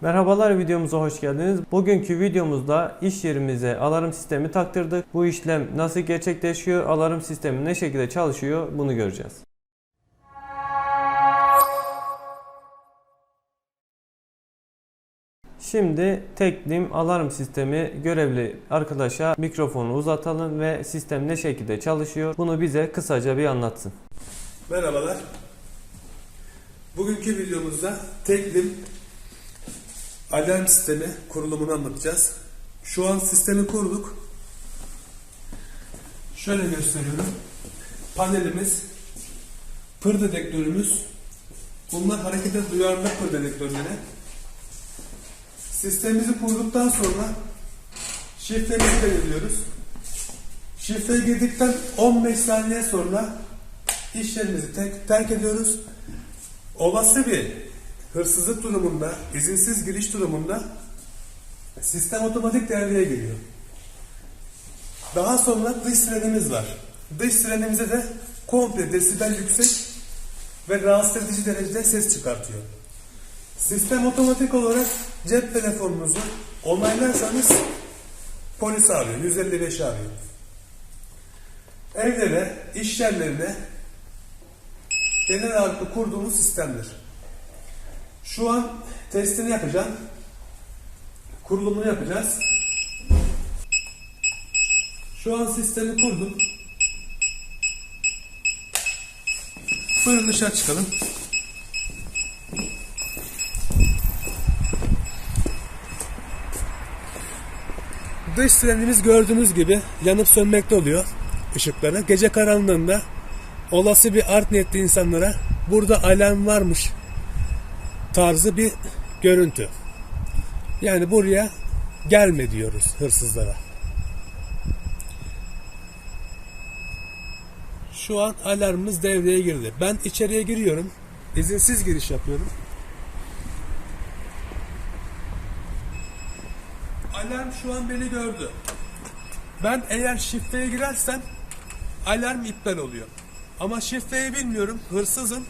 Merhabalar videomuza hoş geldiniz. Bugünkü videomuzda iş yerimize alarm sistemi taktırdık. Bu işlem nasıl gerçekleşiyor, alarm sistemi ne şekilde çalışıyor bunu göreceğiz. Şimdi Teklim alarm sistemi görevli arkadaşa mikrofonu uzatalım ve sistem ne şekilde çalışıyor bunu bize kısaca bir anlatsın. Merhabalar. Bugünkü videomuzda Teklim alarm sistemi kurulumunu anlatacağız. Şu an sistemi kurduk. Şöyle gösteriyorum. Panelimiz, pır dedektörümüz, bunlar harekete duyarlı pır dedektörleri. Sistemimizi kurduktan sonra şifremizi belirliyoruz. Şifreye girdikten 15 saniye sonra iş yerimizi tek- terk ediyoruz. Olası bir hırsızlık durumunda, izinsiz giriş durumunda sistem otomatik devreye giriyor. Daha sonra dış sirenimiz var. Dış sirenimize de komple desibel yüksek ve rahatsız edici derecede ses çıkartıyor. Sistem otomatik olarak cep telefonunuzu onaylarsanız polis arıyor, 155 arıyor. Evlere, iş yerlerine genel ağırlıklı kurduğumuz sistemdir. Şu an testini yapacağım. Kurulumunu yapacağız. Şu an sistemi kurdum. Buyurun dışarı çıkalım. Dış sirenimiz gördüğünüz gibi yanıp sönmekte oluyor ışıkları. Gece karanlığında olası bir art niyetli insanlara burada alarm varmış tarzı bir görüntü. Yani buraya gelme diyoruz hırsızlara. Şu an alarmımız devreye girdi. Ben içeriye giriyorum. İzinsiz giriş yapıyorum. Alarm şu an beni gördü. Ben eğer şifreye girersem alarm iptal oluyor. Ama şifreyi bilmiyorum. Hırsızım.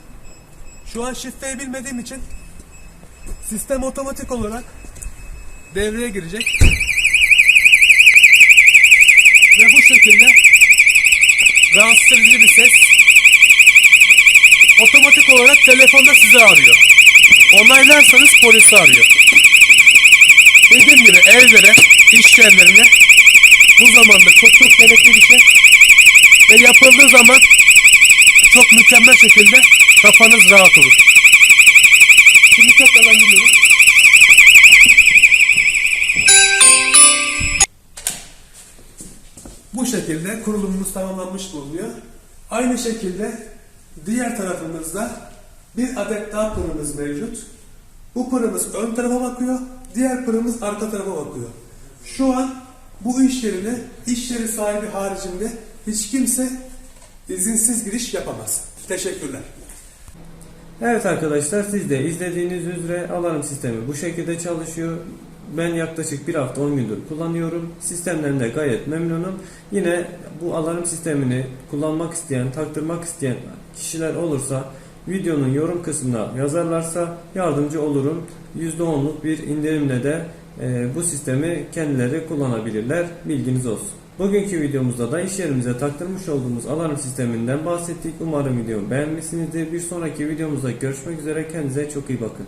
Şu an şifreyi bilmediğim için sistem otomatik olarak devreye girecek. Ve bu şekilde rahatsız edici bir ses otomatik olarak telefonda sizi arıyor. Onaylarsanız polisi arıyor. Dediğim gibi evlere, iş yerlerine bu zamanda çok çok gerekli bir şey. Ve yapıldığı zaman çok mükemmel şekilde kafanız rahat olur. Şekilde kurulumumuz tamamlanmış bulunuyor. Aynı şekilde diğer tarafımızda bir adet daha pırımız mevcut. Bu pırımız ön tarafa bakıyor, diğer pırımız arka tarafa bakıyor. Şu an bu iş yerine iş yeri sahibi haricinde hiç kimse izinsiz giriş yapamaz. Teşekkürler. Evet arkadaşlar siz de izlediğiniz üzere alarm sistemi bu şekilde çalışıyor. Ben yaklaşık bir hafta 10 gündür kullanıyorum. Sistemden de gayet memnunum. Yine bu alarm sistemini kullanmak isteyen, taktırmak isteyen kişiler olursa videonun yorum kısmına yazarlarsa yardımcı olurum. %10'luk bir indirimle de e, bu sistemi kendileri kullanabilirler. Bilginiz olsun. Bugünkü videomuzda da iş yerimize taktırmış olduğumuz alarm sisteminden bahsettik. Umarım videomu beğenmişsinizdir. Bir sonraki videomuzda görüşmek üzere. Kendinize çok iyi bakın.